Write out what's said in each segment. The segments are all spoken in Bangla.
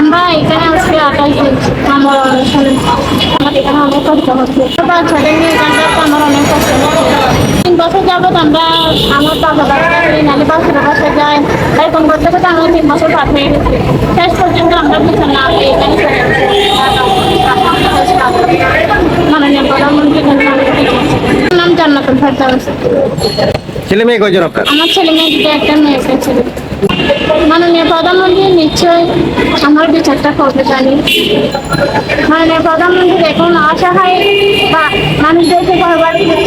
আমরা এখানে আজকে আঠাশ দিন আমার অনুষ্ঠানে আমার এখানে অনেক কষ্ট হচ্ছে। ছোট ছেলে নিয়ে এখানটাতে আমার অনেক কষ্ট হচ্ছে। তিন বছর যাবত আমরা আমার বাবা বাচ্চা নানি বাচ্চার কাছে যাই এরকম করতে করতে আমরা তিন বছর পার হয়ে গেছি। শেষ পর্যন্ত আমরা বিচার না পেয়ে এখানে। মাননীয় প্রধানমন্ত্রী নাম জান্নাতুল ফেরদাউস। ছেলে মেয়ে কয়জন আপনার? আমার ছেলে মেয়ে একটা মেয়ে ছেলে। মাননীয় প্রধানমন্ত্রী নিশ্চয়ই আমার বিচারটা করতে জানি। মানে প্রধানমন্ত্রী দেখুন অসহায় বা মানুষদেরকে দিচ্ছে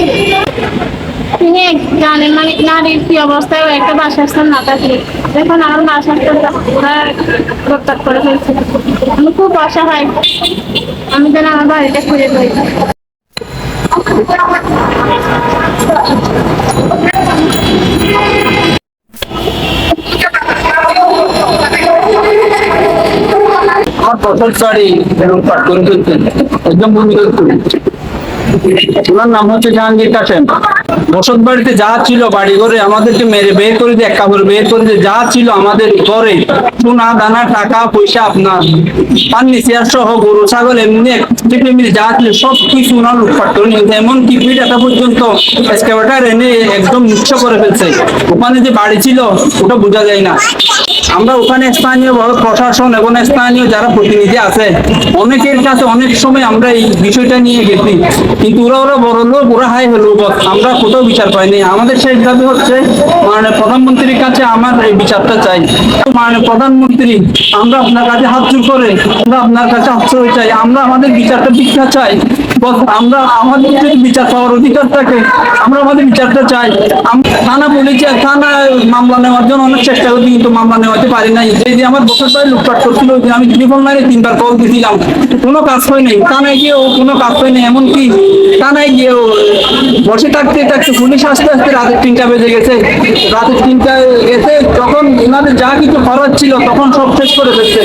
তিনি জানেন মানে নারীর কি অবস্থায় একটা বাসস্থান না থাকলে। দেখুন আমার বাসস্থানটা পুরা প্রত্যাগ করে ফেলছে। আমি খুব অসহায়। আমি যেন আমার বাড়িটা খুঁজে পাই। বাড়ি এবং পাটকন চলতেন একদম বন্ধু ওনার নাম হচ্ছে জাহাঙ্গীর কাসেম বসত বাড়িতে যা ছিল বাড়ি আমাদেরকে মেরে বের করে দিয়ে কাপড় বের করে দিয়ে যা ছিল আমাদের ঘরে। সোনা, দানা, টাকা, পয়সা, আপনার সহ গরু, ছাগল, এমনি মিলে যা ছিল সব কিছু লুটপাট করে নিয়েছে। পিঠাটা পর্যন্ত এনে একদম নিঃস্ব করে ফেলছে। ওখানে যে বাড়ি ছিল, ওটা বোঝা যায় না। আমরা ওখানে স্থানীয় প্রশাসন এবং স্থানীয় যারা প্রতিনিধি আছে, অনেকের কাছে অনেক সময় আমরা এই বিষয়টা নিয়ে গেছি। কিন্তু ওরা ওরা বড় লোক ওরা হাই হলো আমরা কোথাও বিচার পাইনি। আমাদের সেই দাবি হচ্ছে মানে প্রধানমন্ত্রীর কাছে আমার এই বিচারটা চাই। মানে প্রধানমন্ত্রী, আমরা আপনার কাছে হাত করে আমরা আপনার কাছে আশ্রয় চাই, আমরা আমাদের বিচারটা ভিক্ষা চাই। আমরা আমাদের যদি বিচার পাওয়ার অধিকার থাকে, আমরা আমাদের বিচারটা চাই। থানা পুলিশে, থানা মামলা নেওয়ার জন্য অনেক চেষ্টা করি, কিন্তু মামলা নেওয়াতে পারি নাই। যে যে আমার বছর পরে লুটপাট করছিল দিন আমি টেলিফোন লাইনে তিনবার কল দিয়েছিলাম, কোনো কাজ হয় নাই। থানায় গিয়ে ও কোনো কাজ হয় নাই, এমনকি থানায় গিয়ে ও বসে থাকতে থাকতে পুলিশ আসতে আসতে রাতের তিনটা বেজে গেছে। রাতের তিনটা গেছে, তখন ওনাদের যা কিছু খরচ ছিল, তখন সব শেষ করে ফেলছে।